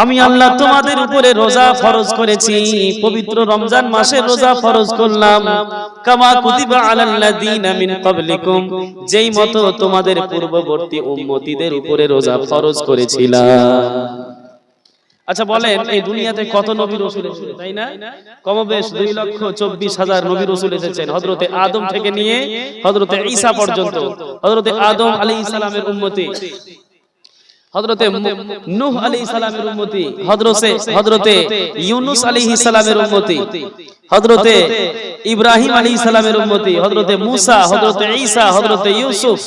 আমি আল্লাহ তোমাদের উপরে রোজা ফরজ করেছি, পবিত্র রমজান মাসে রোজা ফরজ করলাম। কামা কুতিবা আলাল্লাযীনা মিন ক্বাবলিকুম, যেই মতো তোমাদের পূর্ববর্তী উম্মতিদের উপরে রোজা ফরজ করেছিলাম। আচ্ছা বলেন এই দুনিয়াতে কত নবী রসুল এসেছে তাই না? কমবেশ দুই লক্ষ চব্বিশ হাজার নবী রসুল এসেছেন হজরতে আদম থেকে নিয়ে হজরতে ঈসা পর্যন্ত হজরতে আদম আলী ইসলামের উন্মতি নূহ ইউনুস ইব্রাহিম মুসা ঈসা ইউসুফ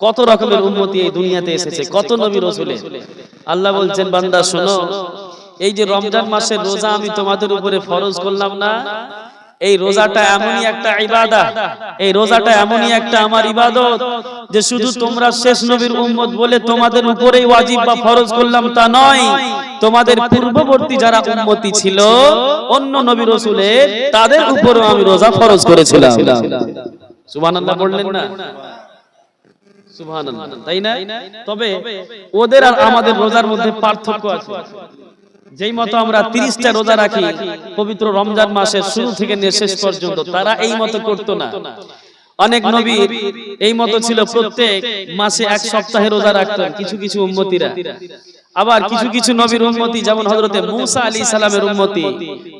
কত রকমের উন্মতি এই দুনিয়াতে এসেছে কত নবী রসুলের আল্লাহ বলছেন বান্দা শোনো এই যে রমজান মাসের রোজা আমি তোমাদের উপরে ফরজ করলাম না এই রোজাটা এমনই একটা ইবাদত এই রোজাটা এমনই একটা আমার ইবাদত যে শুধু তোমরা শেষ নবীর উম্মত বলে তোমাদের উপরেই ওয়াজিব বা ফরজ করলাম তা নয় তোমাদের পূর্ববর্তী যারা উম্মতি ছিল অন্য নবী রসুলের তাদের উপরেও আমি রোজা ফরজ করেছিলাম। সুবহানাল্লাহ বললেন না? তাই না? তবে ওদের আর আমাদের রোজার মধ্যে পার্থক্য আছে। যেই মতো আমরা তিরিশটা রোজা রাখি পবিত্র রমজান মাসের শুরু থেকে নিয়ে শেষ পর্যন্ত তারা এই মতো করতো না। অনেক নবীর এই মতো ছিল প্রত্যেক মাসে এক সপ্তাহে রোজা রাখতেন কিছু কিছু উম্মতিরা। আবার কিছু কিছু নবীর উম্মতি যেমন হযরতে মূসা আলী সালামের উম্মতি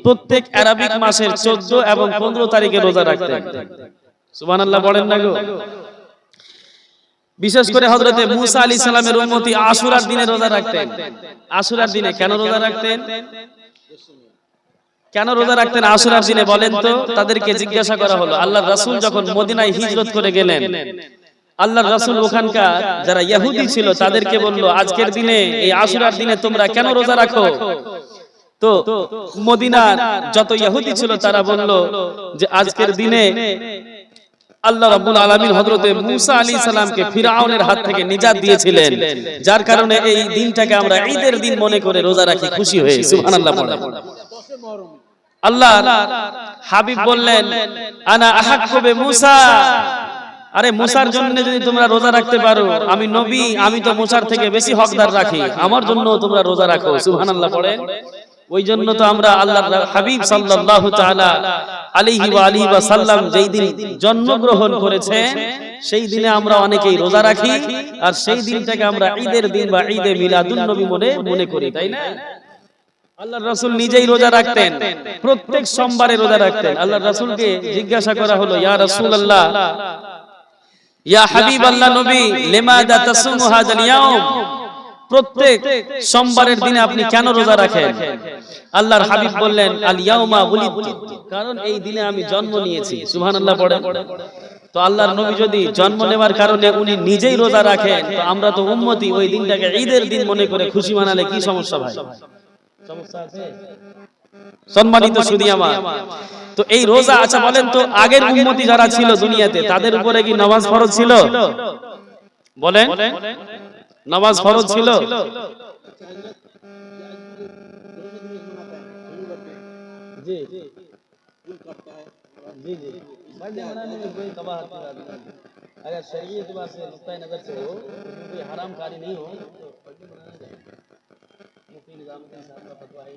প্রত্যেক আরবিক মাসের 14 এবং 15 তারিখে রোজা রাখতেন। সুবহানাল্লাহ বলেন না গো। বিশেষ করে হজরতে মুসা আলী সালামের উন্মতি আশুরার দিনে রোজা রাখতেন। আশুরার দিনে কেন রোজা রাখতেন? কেন রোজা রাখতেন আশুরার দিনে বলেন তো তাদেরকে জিজ্ঞাসা করা হলো আল্লাহ রাসূল যখন মদিনায় হিজরত করে গেলেন আল্লাহ রাসূল ওখানকার যারা ইহুদি ছিল তাদেরকে বলল আজকের দিনে এই আশুরার দিনে তোমরা কেন রোজা রাখো? তো মদিনার যত ইহুদি ছিল তারা বলল যে আজকের দিনে আল্লাহ রাব্বুল আলামিন হযরতে মূসা আলী সালামকে ফিরাউনের হাত থেকে নিজাত দিয়েছিলেন, যার কারণে এই দিনটাকে আমরা ঈদের দিন মনে করে রোজা রাখি, খুশি হয়ে, সুবহানাল্লাহ পড়ে। আল্লাহ হাবিব বললেন, আনা আহাক্কু বে মূসা? আরে মুসার জন্য যদি তোমরা রোজা রাখতে পারো, আমি নবী, আমি তো মুসার থেকে বেশি হকদার রাখি, আমার জন্য তোমরা রোজা রাখো, সুবহানাল্লাহ পড়েন ওই জন্য তো আমরা আল্লাহর হাবিব সাল্লাল্লাহু তাআলা আলাইহি ওয়া আলিহি ওয়া সাল্লাম যেই দিন জন্মগ্রহণ করেছেন সেই দিনে আমরা অনেকেই রোজা রাখি আর সেই দিনটাকে আমরা ঈদের দিন বা ঈদে মিলাদুন নবী মনে মনে করি তাই না? আল্লাহর রাসূল নিজেই রোজা রাখতেন প্রত্যেক সোমবারে রোজা রাখতেন। আল্লাহর রাসূলকে জিজ্ঞাসা করা হলো ইয়া রাসূলুল্লাহ ইয়া হাবিবাল্লাহ নবী লিমাদা তাসুমু হাযাল ইয়াউম? প্রত্যেক সোমবারের দিনে আপনি কেন রোজা রাখেন? আল্লাহর হাবিব বললেন আল ইয়াউমা উলিদতু কারণ এই দিনে আমি জন্ম নিয়েছি। সুবহানাল্লাহ পড়েন তো আল্লাহর নবী যদি জন্ম নেওয়ার কারণে উনি নিজেই রোজা রাখেন তো আমরা তো উম্মতি ওই দিনটাকে ঈদের দিন মনে করে খুশি মানালে কি সমস্যা ভাই? সমস্যা আছে? সম্মানিত সুদী আমার। তো এই রোজা আচ্ছা বলেন তো আগের উম্মতি যারা ছিল দুনিয়াতে তাদের উপরে কি নামাজ ফরজ ছিল? বলেন। নামাজ ফরজ ছিল জি জি जी जी बंद बनाने में कोई कबाहत की बात नहीं अगर शरीय एतबार से नुक्ता नजर से हो उसमें कोई हराम कारी नहीं हो मुफ्ती निजामुद्दीन साहब का फतवा है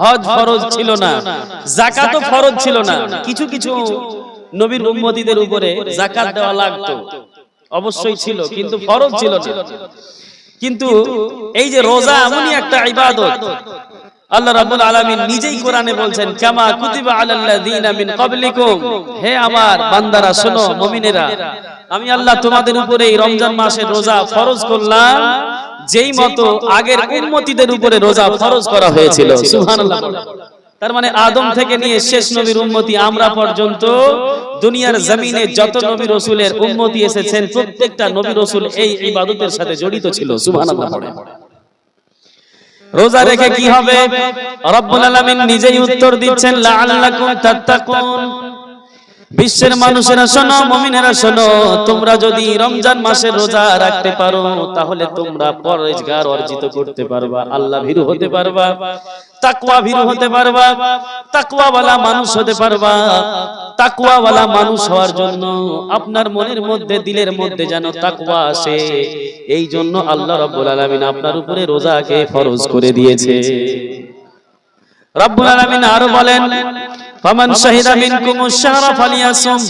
হজ ফরজ ছিল না ফরজ ছিল না, কিছু কিছু নবীর উপরে জাকাত লাগতো, অবশ্যই ছিল, কিন্তু ফরজ ছিল কিন্তু এই যে রোজা এমনই একটা ইবাদত আল্লাহ রাব্বুল আলামিন নিজেই কোরআনে কামা কুতিবা মিন ক্বাবলিকুম। হে আমার বান্দারা, শোনো, মুমিনেরা, আমি আল্লাহ তোমাদের উপরে এই রমজান রোজা ফরজ করলাম, যেই আগের উম্মতিদের উপরে রোজা ফরজ করা হয়েছিল। সুবহানাল্লাহ তার মানে আদম থেকে নিয়ে শেষ নবীর উম্মতি আমরা পর্যন্ত দুনিয়ার জমিনে যত নবী রসুলের উম্মতি এসেছেন, প্রত্যেকটা নবী রসুল এই ইবাদতের সাথে জড়িত ছিল। সুবহানাল্লাহ রোজা রেখে কি হবে? রব্বুল আলামিন নিজেই উত্তর দিচ্ছেন, লাআল্লাকুম তাত্তাকুন। বিশ্বের মানুষেরা শোনো, মমিনেরা শোনো, তোমরা যদি রমজান মাসে রোজা রাখতে পারো, তাহলে তোমরা পরহেজগার অর্জিত করতে পারবা, আল্লাহ ভীরু হতে পারবা, তাকওয়া ভীরু হতে পারবা। তাকওয়াওয়ালা মানুষ হতে পারবা। তাকওয়াওয়ালা মানুষ হওয়ার জন্য আপনার মনের মধ্যে, দিলের মধ্যে যেন তাকওয়া আসে। এই জন্য আল্লাহ রাব্বুল আলামিন আপনার উপরে রোজাকে ফরজ করে দিয়েছে। রব্বুল আলামিন আরও বলেন, ফামান শাহিদা মিনকুমুশ শাহরা ফালিয়াসুম।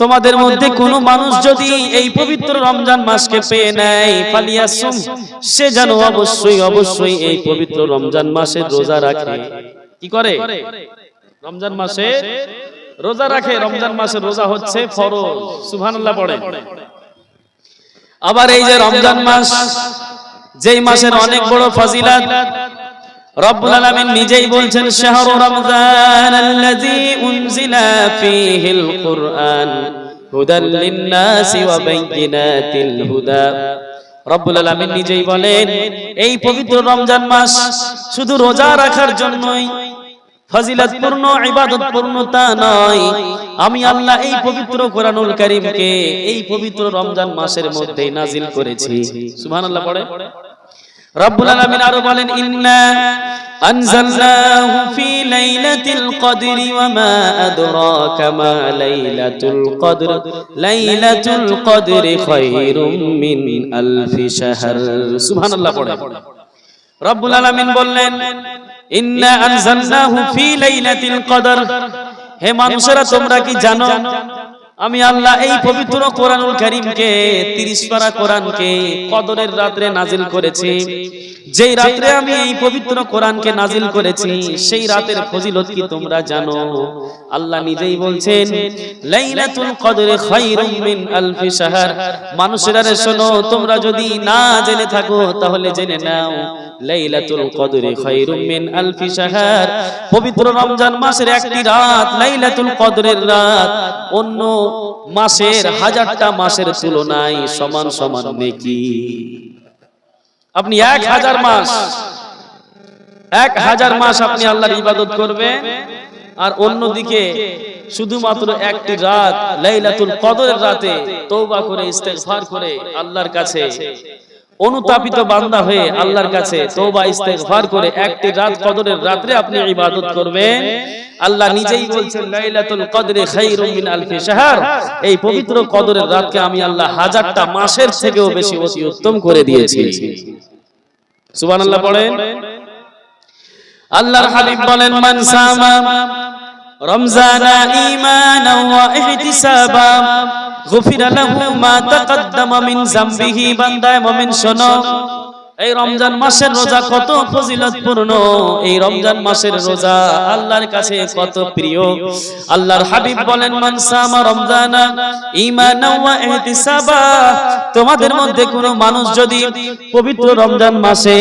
তোমাদের মধ্যে কোন মানুষ যদি এই পবিত্র রমজান মাসকে পেয়ে নেয়, ফালিয়াসুম, সে যেন অবশ্যই অবশ্যই এই পবিত্র রমজান মাসের রোজা রাখে। কি করে? রমজান মাসে রোজা রাখে রমজান মাসের রোজা হচ্ছে ফরজ সুবহানাল্লাহ পড়ে। আবার এই যে রমজান মাস যেই মাসের অনেক বড় ফাজিলাত রব্বুল আলামিন নিজেই বলছেন শাহরু রমজান আল্লাযী উনজিলা ফীহিল কুরআন হুদাল লিন-নাসি ওয়া বাইয়িনাতিল হুদা। রব্বুল আলামিন নিজেই বলেন এই পবিত্র রমজান মাস শুধু রোজা রাখার জন্যই, ফজিলতপূর্ণ ইবাদতপূর্ণ তা নয়। আমি আল্লাহ এই পবিত্র কোরআনুল কারীমকে এই পবিত্র রমজান মাসের মধ্যেই নাজিল করেছি। সুবহানাল্লাহ, পড়ে? রব্বুল আলামিন আরও বলেন, ইন্না আনজালনাহু ফি লাইলাতিল কদরি ওয়া মা আদরাকা মা লাইলাতুল কদর। লাইলাতুল কদরি খায়রুম মিন আলফি শাহর। সুবহানাল্লাহ, পড়ে? রব্বুল আলামিন বললেন, ইন্না আনজালনাহু ফি লাইলাতিল কদর। হে মানুষেরা, তোমরা কি জানো? আমি আল্লাহ এই পবিত্র কোরআনুল কারীমকে 30 পারা কোরআনকে কদরের রাতে নাজিল করেছি। যেই রাতে আমি এই পবিত্র কোরআনকে নাজিল করেছি, সেই রাতের ফজিলত কি তোমরা জানো? আল্লাহ নিজেই বলছেন, লাইলাতুল কদরে খায়রুম মিন আলফি শাহর। মানুষেরা শোনো, তোমরা যদি না জেনে থাকো, তাহলে জেনে নাও। লাইলাতুল কদরে খায়রুম মিন আলফি শাহর। পবিত্র রমজান মাসের একটি রাত লাইলাতুল কদরের রাত। অন্য মাসের হাজারটা মাসের তুলনায় সমান সমান নেকি। আপনি এক হাজার মাস এক হাজার মাস আপনি আল্লাহর ইবাদত করবেন। আর অন্যদিকে শুধুমাত্র একটি রাত লাইলাতুল কদরের রাতে তওবা করে ইস্তেগফার করে আল্লাহর কাছে। অনুতাপিত বান্দা হয়ে আল্লাহর কাছে তওবা ইস্তেগফার করে একটি রাত কদরের রাতে আপনি ইবাদত করবেন। আল্লাহ নিজেই বলছেন লাইলাতুল কদরে খায়রুম মিন আলফি শাহর এই পবিত্র কদরের রাতকে আমি আল্লাহ হাজারটা মাসের থেকেও বেশি অতি উত্তম করে দিয়েছি। সুবহানাল্লাহ পড়েন। আল্লাহর হাবিব বলেন মান সামা রমজানা ঈমানাও ওয়া ইহতিসাবা গুফিরা লাহু মা তাকদ্দামা মিন যামবিহি বান্দায় মুমিন শোনো। এই রমজান মাসের রোজা কত ফজিলতপূর্ণ। এই রমজান মাসের রোজা আল্লাহর কাছে কত প্রিয়। আল্লাহর হাবিব বলেন, মান সামা রমজানা ঈমানাও ওয়া ইহতিসাবা তোমাদের মধ্যে কোনো মানুষ যদি পবিত্র রমজান মাসে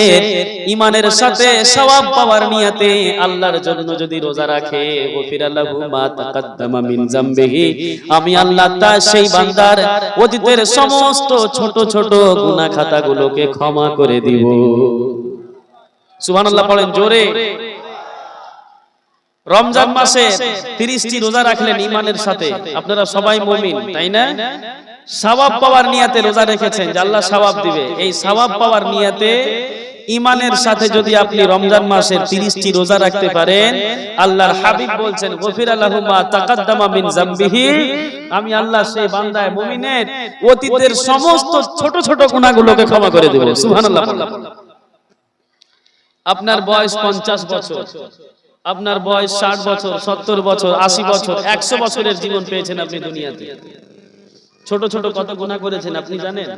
ইমানের সাথে সওয়াব পাওয়ার নিয়তে আল্লাহর জন্য যদি রোজা রাখে গফিরা মা তাকাদ্দামা মিন যামবিহি আমি আল্লাহ তা সেই বান্দার অতীতের সমস্ত ছোট ছোট গুনাহ খাতাগুলোকে ক্ষমা করে দিব। সুবহানাল্লাহ পড়েন জোরে। রমজান মাসে 30টি রোজা রাখলেন ইমানের সাথে। আপনারা সবাই মমিন তাই না? সওয়াব পাওয়ার নিয়াতে রোজা রেখেছেন যে আল্লাহ সওয়াব দিবে। এই সওয়াব পাওয়ার নিয়তে ইমানের সাথে যদি আপনি রমজান মাসের 30টি রোজা রাখতে পারেন আল্লাহর হাবিব বলছেন গফির আল্লাহু তাকাদ্দামা মিন আমি আল্লাহ সেই বান্দায় মুমিনের অতীতের সমস্ত ছোট ছোট গুনাহগুলোকে ক্ষমা করে দেব সুবহানাল্লাহ। আপনার বয়স 50 বছর আপনার বয়স 60 বছর 70 বছর 80 বছর 100 বছরের জীবন পেয়েছেন আপনি দুনিয়াতে। ছোট ছোট কত গুনাহ করেছেন আপনি জানেন?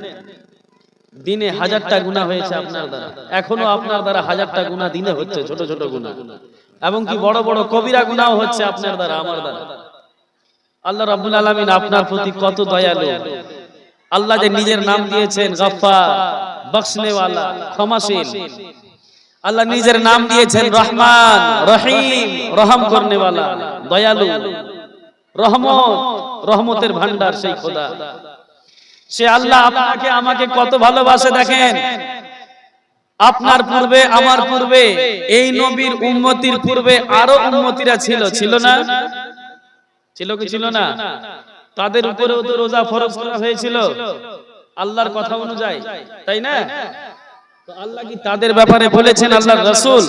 দিনে হাজারটা গুণা হয়েছে আপনার দ্বারা। এখনও আপনার দ্বারা হাজারটা গুণা দিনে হচ্ছে, ছোট ছোট গুণা এবং কি বড় বড় কবিরা গুণাও হচ্ছে আপনার দ্বারা, আমার দ্বারা। আল্লাহ রাব্বুল আলামিন আপনার প্রতি কত দয়ালু। আল্লাহ যে নিজের নাম দিয়েছেন গফফার বখশনেওয়ালা ক্ষমাশীল। আল্লাহ নিজের নাম দিয়েছেন রহমান, রহিম, রহম করনেওয়ালা, দয়ালু। রহমত, রহমতের ভান্ডার সেই খোদা। সে আল্লাহ আপনাকে আমাকে কত ভালোবাসে দেখেন। আপনার পূর্বে, আমার পূর্বে, এই নবীর উম্মতির পূর্বে আরও উম্মতিরা ছিল ছিল না? ছিল কি ছিল না? তাদের উপরেও তো রোজা ফরজ করা হয়েছিল। আল্লাহর কথা অনুযায়ী, তাই না? আল্লাহ কি তাদের ব্যাপারে বলেছেন, আল্লাহর রাসূল?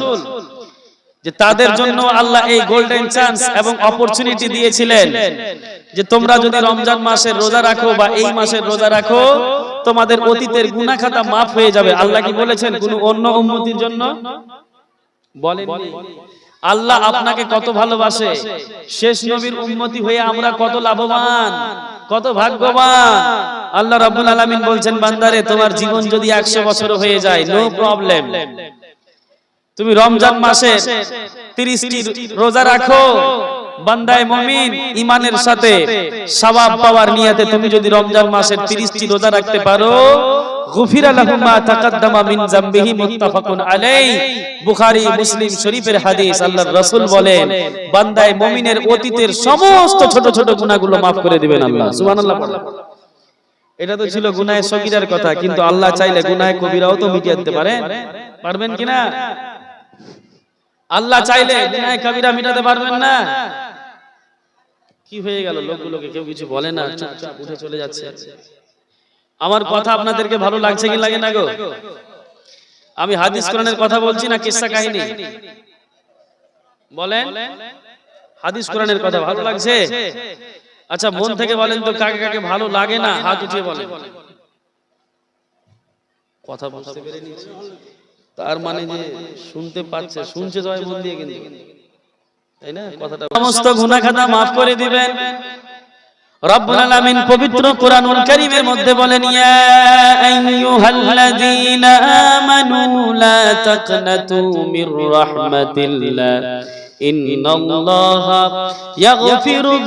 যে তাদের জন্য আল্লাহ এই গোল্ডেন চান্স এবং অপরচুনিটি দিয়েছিলেন। যে তোমরা যদি রমজান মাসের রোজা রাখো বা এই মাসের রোজা রাখো তোমাদের অতীতের গুনাহ খাতা মাফ হয়ে যাবে। আল্লাহ কি বলেছেন কোন অন্য উম্মতির জন্য? বলেন আল্লাহ আপনাকে কত ভালোবাসে। শেষ নবীর উন্নতি হয়ে আমরা কত লাভবান কত ভাগ্যবান। আল্লাহ রাব্বুল আলামিন বলছেন বান্দারে তোমার জীবন যদি 100 বছর হয়ে যায় নো প্রবলেম তুমি রমজান মাসে 30টি রোজা রাখো। বান্দায় মুমিন ইমানের সাথে সওয়াব পাওয়ার নিয়তে তুমি যদি রমজান মাসের 30টি রোজা রাখতে পারো। অতীতের সমস্ত ছোট ছোট গুনাহগুলো maaf করে দিবেন আল্লাহ। এটা তো ছিল গুনাহে সগীরার কথা, কিন্তু আল্লাহ চাইলে গুনাহে কবিরাও তো মিটিয়ে দিতে পারেন। পারবেন কিনা? আল্লাহ চাইলে গুনাহে কবিরা মিটাতে পারবেন না। কি হয়ে গেল? লোকগুলোকে কেউ কিছু বলে না চুপচাপ উঠে চলে যাচ্ছে। আমার কথা আপনাদেরকে ভালো লাগছে কি লাগে না গো? আমি হাদিস কোরআনের কথা বলছি না কিসসা কাহিনী? বলেন? হাদিস কোরআনের কথা ভালো লাগছে? আচ্ছা মন থেকে বলেন তো কাকে কাকে ভালো লাগে না হাত উঠিয়ে বলেন। কথা বুঝতে পেরে নিয়েছি। তার মানে যে শুনতে পাচ্ছে, শুনছে জয় মন দিয়ে কিন্তু। তাই না? কথাটা সমস্ত গুনাহ খাতা maaf করে দিবেন। রব্বুল আলামিন পবিত্র কোরআনুল কারীমের মধ্যে বলেন, ইয়া আইয়ুহাল্লাযীনা আমানু লা তাকনাতু মির রাহমাতিল্লাহ। ইন্নাল্লাহা ইয়াগফিরুয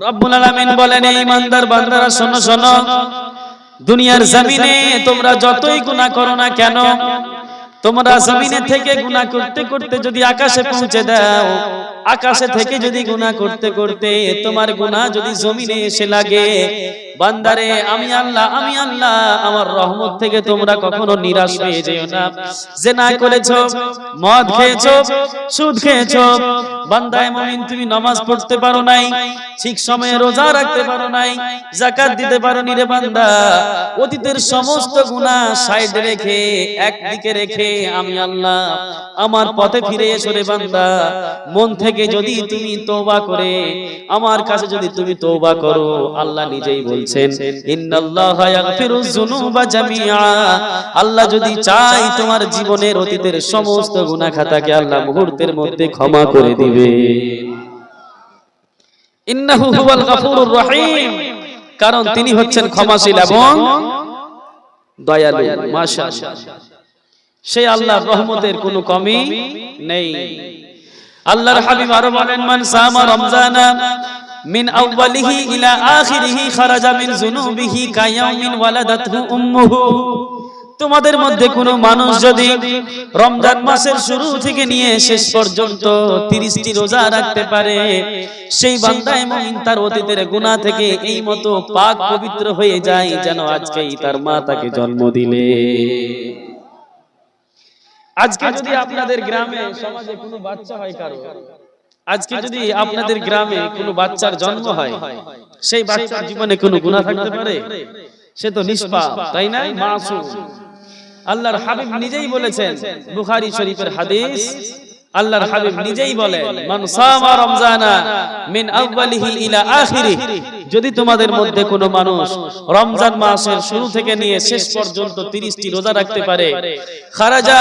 রব্বুল আলামিন বলেন, এই ইমানদার বান্দারা, শোনো শোনো। দুনিয়ার জমিনে তোমরা যতই গুনাহ করো না কেন তোমরা জমিনে থেকে গুনাহ করতে করতে যদি আকাশে পৌঁছে দাও আকাশে থেকে যদি গুনাহ করতে করতে তোমার গুনাহ যদি জমিনে এসে লাগে বান্দারে আমি আল্লাহ আমি আল্লাহ আমার রহমত থেকে তোমরা কখনো নিরাশ হয়ে যেও না। জেনা করেছ মদ খেয়েছো সুদ খেয়েছো বান্দায় মুমিন তুমি নামাজ পড়তে পারো নাই ঠিক সময়ে রোজা রাখতে পারো নাই যাকাত দিতে পারো নি রে বান্দা। অতীতের সমস্ত গুনাহ সাইড রেখে একদিকে রেখে আমি আল্লাহ, আমার পথে ফিরে এসো রে বান্দা। মন থেকে যদি তুমি তওবা করে, আমার কাছে যদি তুমি তওবা করো, আল্লাহ নিজেই বলছেন, ইন্নাল্লাহা ইয়াগফিরুয যুনুবা জামিআ। আল্লাহ যদি চাই তোমার জীবনের অতীতের সমস্ত গুনাহ খাতাকে আল্লাহ মুহূর্তের মধ্যে ক্ষমা করে দিবে। ইন্নাহু হুয়াল গাফুরুর রহিম। কারণ তিনি হচ্ছেন ক্ষমাশীল এবং দয়ালু, মাশাআল্লাহ। সেই আল্লাহর রহমতের কোনো কমি নেই। আল্লাহর হাবিব আরও বলেন, মান সামা রমজানা মিন আউয়ালিহি ইলা আখিরিহি খারাজা মিন যুনুবিহি কায়াউমিন ওয়ালাদাতহু উম্মুহু। তোমাদের মধ্যে কোনো মানুষ যদি রমজান মাসের শুরু থেকে নিয়ে শেষ পর্যন্ত 30টি রোজা রাখতে পারে, সেই বান্দায় মুমিন তার অতীতের গুনাহ থেকে এই মতো পাক পবিত্র হয়ে যায় যেন আজকেই তার মা তাকে জন্ম দিলে। আজকে যদি আপনাদের গ্রামে সমাজে কোনো বাচ্চা হয় কারও আজকে যদি আপনাদের গ্রামে কোনো বাচ্চার জন্ম হয় সেই বাচ্চার জীবনে কোনো গুনাহ থাকতে পারে? সে তো নিষ্পাপ তাই না? মাসুম। আল্লাহর হাবিব নিজেই বলেছেন বুখারী শরীফের হাদিস আল্লাহর হাবিব নিজেই বলেন মান সামা রমজানা মিন আউয়ালিহি ইলা আখিরিহি। যদি তোমাদের মধ্যে কোনো মানুষ রমজান মাসের শুরু থেকে নিয়ে শেষ পর্যন্ত 30টি রোজা রাখতে পারে। খারাজা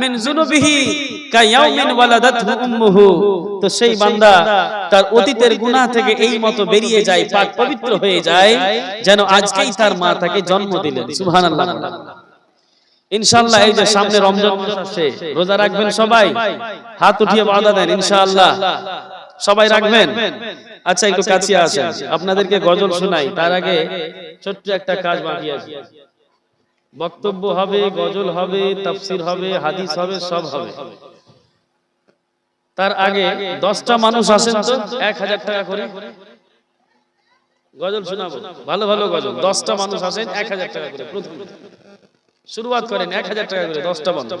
মিন যুনুবিহি কায়াউমিন ওয়ালাদাতহু উম্মুহু। তো সেই বান্দা তার অতীতের গুনাহ থেকে এই মতো বেরিয়ে যায় পাক পবিত্র হয়ে যায় যেন আজকেই তার মা তাকে জন্ম দিলেন। সুবহানাল্লাহ। ইনশাআল্লাহ এই যে সামনে রমজান মাস আসছে রোজা রাখবেন সবাই হাত উঠিয়ে ওয়াদা দেন ইনশাআল্লাহ। সবাই রাখবেন। আচ্ছা একটু কাছে আসেন। আপনাদেরকে গজল শোনাই। তার আগে ছোট্ট একটা কাজ বাকি আছে। বক্তব্য হবে গজল হবে তাফসির হবে হাদিস হবে সব হবে। তার আগে দশটা মানুষ আসেন তো এক হাজার টাকা করে। গজল শোনাবো। ভালো ভালো গজল। দশটা মানুষ আসেন এক হাজার টাকা করে। প্রথম। শুরুয়াত করেন এক হাজার টাকা করে দশটা বন্ধ।